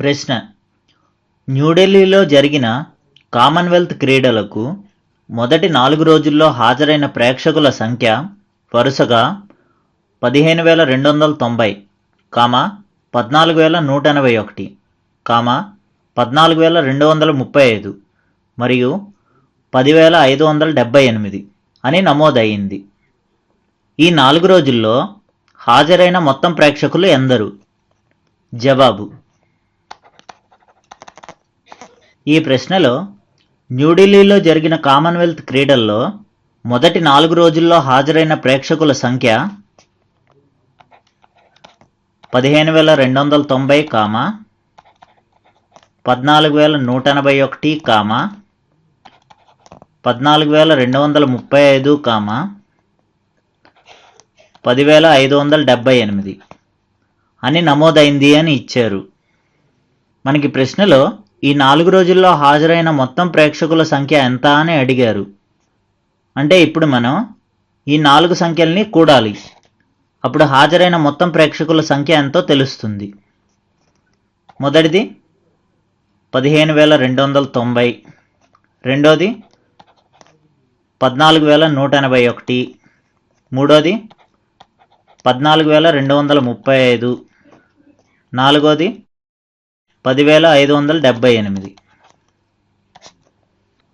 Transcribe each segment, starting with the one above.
ప్రశ్న. న్యూఢిల్లీలో జరిగిన కామన్వెల్త్ క్రీడలకు మొదటి నాలుగు రోజుల్లో హాజరైన ప్రేక్షకుల సంఖ్య వరుసగా పదిహేను వేల రెండు వందల తొంభై కామా పద్నాలుగు వేల నూట ఎనభై ఒకటి కామా పద్నాలుగు వేల రెండు వందల ముప్పై ఐదు మరియు పదివేల ఐదు వందల డెబ్బై ఎనిమిది అని నమోదయ్యింది. ఈ నాలుగు రోజుల్లో హాజరైన మొత్తం ప్రేక్షకులు ఎందరు? జవాబు. ఈ ప్రశ్నలో న్యూఢిల్లీలో జరిగిన కామన్వెల్త్ క్రీడల్లో మొదటి నాలుగు రోజుల్లో హాజరైన ప్రేక్షకుల సంఖ్య పదిహేను వేల రెండు వందల తొంభై కామా పద్నాలుగు వేల నూట ఎనభై ఒకటి కామా పద్నాలుగు వేల రెండు వందల ముప్పై ఐదు కామా పదివేల ఐదు వందల డెబ్బై ఎనిమిది అని నమోదైంది అని ఇచ్చారు. మనకి ప్రశ్నలో ఈ నాలుగు రోజుల్లో హాజరైన మొత్తం ప్రేక్షకుల సంఖ్య ఎంత అని అడిగారు. అంటే ఇప్పుడు మనం ఈ నాలుగు సంఖ్యల్ని కూడాలి. అప్పుడు హాజరైన మొత్తం ప్రేక్షకుల సంఖ్య ఎంతో తెలుస్తుంది. మొదటిది పదిహేను వేల రెండు వందల తొంభై. రెండోది పద్నాలుగు వేల నూట ఎనభై ఒకటి. మూడోది పద్నాలుగు వేల రెండు వందల ముప్పై ఐదు. నాలుగోది పదివేల ఐదు వందల డెబ్బై ఎనిమిది.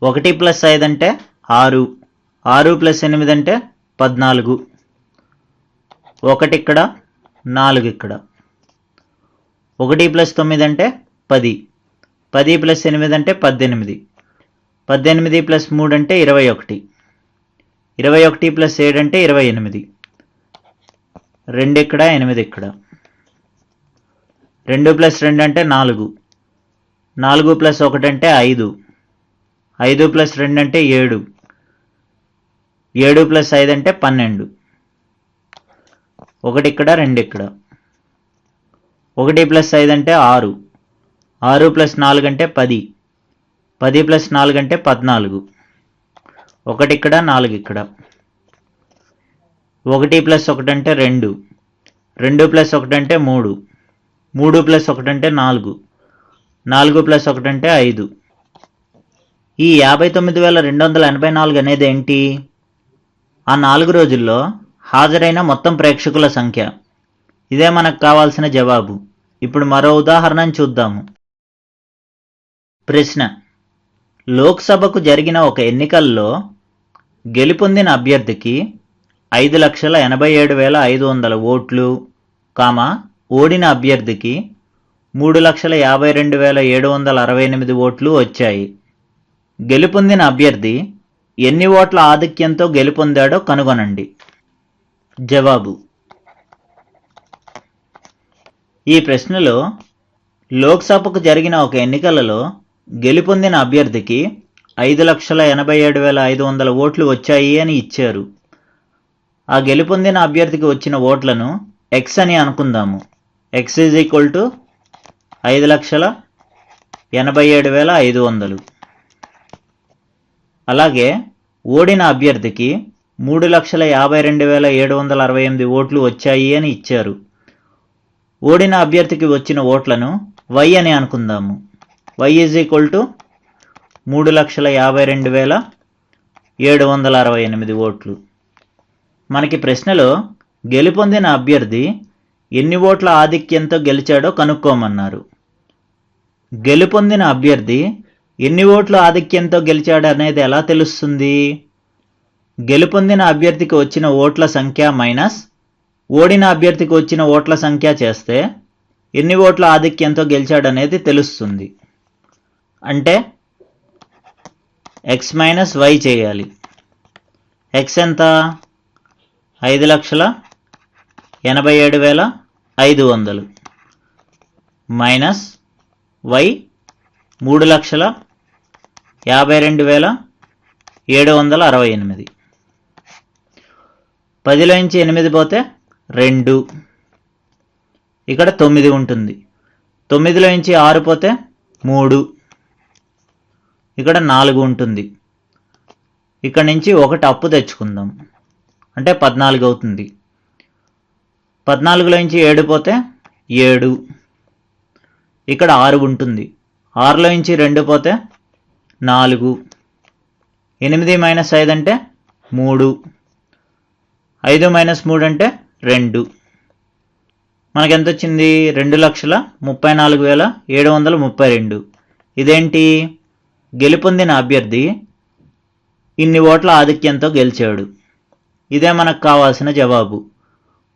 ఒకటి ప్లస్ ఐదు అంటే ఆరు. ఆరు ప్లస్ ఎనిమిది అంటే పద్నాలుగు. ఒకటి ఇక్కడ నాలుగు ఇక్కడ. ఒకటి ప్లస్ తొమ్మిది అంటే పది. పది ప్లస్ ఎనిమిది అంటే పద్దెనిమిది. పద్దెనిమిది ప్లస్ మూడు అంటే ఇరవై ఒకటి. ఇరవై ఒకటి ప్లస్ ఏడు అంటే ఇరవై ఎనిమిది. రెండు ఇక్కడ ఎనిమిది ఇక్కడ. రెండు ప్లస్ రెండు అంటే నాలుగు. నాలుగు ప్లస్ ఒకటి అంటే ఐదు. ఐదు ప్లస్ రెండు అంటే ఏడు. ఏడు ప్లస్ ఐదు అంటే పన్నెండు. ఒకటి ఇక్కడ రెండు ఇక్కడ. ఒకటి ప్లస్ ఐదు అంటే ఆరు. ఆరు ప్లస్ నాలుగు అంటే పది. పది ప్లస్ నాలుగు అంటే పద్నాలుగు. ఒకటి ఇక్కడ నాలుగు ఇక్కడ. ఒకటి ప్లస్ ఒకటి అంటే రెండు. రెండు ప్లస్ ఒకటి అంటే మూడు. మూడు ప్లస్ ఒకటి అంటే నాలుగు. నాలుగు ప్లస్ ఒకటి అంటే ఐదు. ఈ యాభై తొమ్మిది వేల రెండు వందల ఎనభై నాలుగు అనేది ఏంటి? ఆ నాలుగు రోజుల్లో హాజరైన మొత్తం ప్రేక్షకుల సంఖ్య. ఇదే మనకు కావాల్సిన జవాబు. ఇప్పుడు మరో ఉదాహరణను చూద్దాము. ప్రశ్న. లోక్సభకు జరిగిన ఒక ఎన్నికల్లో గెలుపొందిన అభ్యర్థికి ఐదు లక్షల ఎనభై ఏడు వేల ఐదు వందల ఓట్లు కామా ఓడిన అభ్యర్థికి మూడు లక్షల యాభై రెండు వేల ఏడు వందల అరవై ఎనిమిది ఓట్లు వచ్చాయి. గెలుపొందిన అభ్యర్థి ఎన్ని ఓట్ల ఆధిక్యంతో గెలుపొందాడో కనుగొనండి. జవాబు. ఈ ప్రశ్నలో లోక్సభకు జరిగిన ఒక ఎన్నికలలో గెలుపొందిన అభ్యర్థికి ఐదు లక్షల ఎనభై ఏడు వేల ఐదు వందల ఓట్లు వచ్చాయి అని ఇచ్చారు. ఆ గెలుపొందిన అభ్యర్థికి వచ్చిన ఓట్లను ఎక్స్ అని అనుకుందాము. ఎక్స్ ఈజ్ ఈక్వల్ టు ఐదు లక్షల ఎనభై ఏడు వేల ఐదు వందలు. అలాగే ఓడిన అభ్యర్థికి మూడు లక్షల యాభై రెండు వేల ఏడు వందల అరవై ఎనిమిది ఓట్లు వచ్చాయి అని ఇచ్చారు. ఓడిన అభ్యర్థికి వచ్చిన ఓట్లను వై అని అనుకుందాము. వై ఈజ్ ఈక్వల్ టు మూడు లక్షల యాభై రెండు వేల ఏడు వందల అరవై ఎనిమిది ఓట్లు. మనకి ప్రశ్నలో గెలుపొందిన అభ్యర్థి ఎన్ని ఓట్ల ఆధిక్యంతో గెలిచాడో కనుక్కోమన్నారు. గెలుపొందిన అభ్యర్థి ఎన్ని ఓట్ల ఆధిక్యంతో గెలిచాడు అనేది ఎలా తెలుస్తుంది? గెలుపొందిన అభ్యర్థికి వచ్చిన ఓట్ల సంఖ్య మైనస్ ఓడిన అభ్యర్థికి వచ్చిన ఓట్ల సంఖ్య చేస్తే ఎన్ని ఓట్ల ఆధిక్యంతో గెలిచాడనేది తెలుస్తుంది. అంటే ఎక్స్ మైనస్ వై చేయాలి. ఎక్స్ ఎంత? ఐదు లక్షల ఎనభై ఏడు వేల ఐదు వందలు. మైనస్ వై మూడు లక్షల యాభై రెండు వేల ఏడు వందల అరవై ఎనిమిది. పదిలో నుంచి ఎనిమిది పోతే రెండు. ఇక్కడ తొమ్మిది ఉంటుంది. తొమ్మిదిలో నుంచి ఆరు పోతే మూడు. ఇక్కడ నాలుగు ఉంటుంది. ఇక్కడ నుంచి ఒకటి అప్పు తెచ్చుకుందాం. అంటే పద్నాలుగు అవుతుంది. పద్నాలుగులోంచి ఏడు పోతే ఏడు. ఇక్కడ ఆరు ఉంటుంది. ఆరులో నుంచి రెండు పోతే నాలుగు. ఎనిమిది మైనస్ ఐదు అంటే మూడు. ఐదు మైనస్ మూడు అంటే రెండు. మనకి ఎంత వచ్చింది రెండు లక్షల ముప్పై నాలుగు వేల ఏడు వందల ముప్పై రెండు. ఇదేంటి? గెలుపొందిన అభ్యర్థి ఇన్ని ఓట్ల ఆధిక్యంతో గెలిచాడు. ఇదే మనకు కావాల్సిన జవాబు.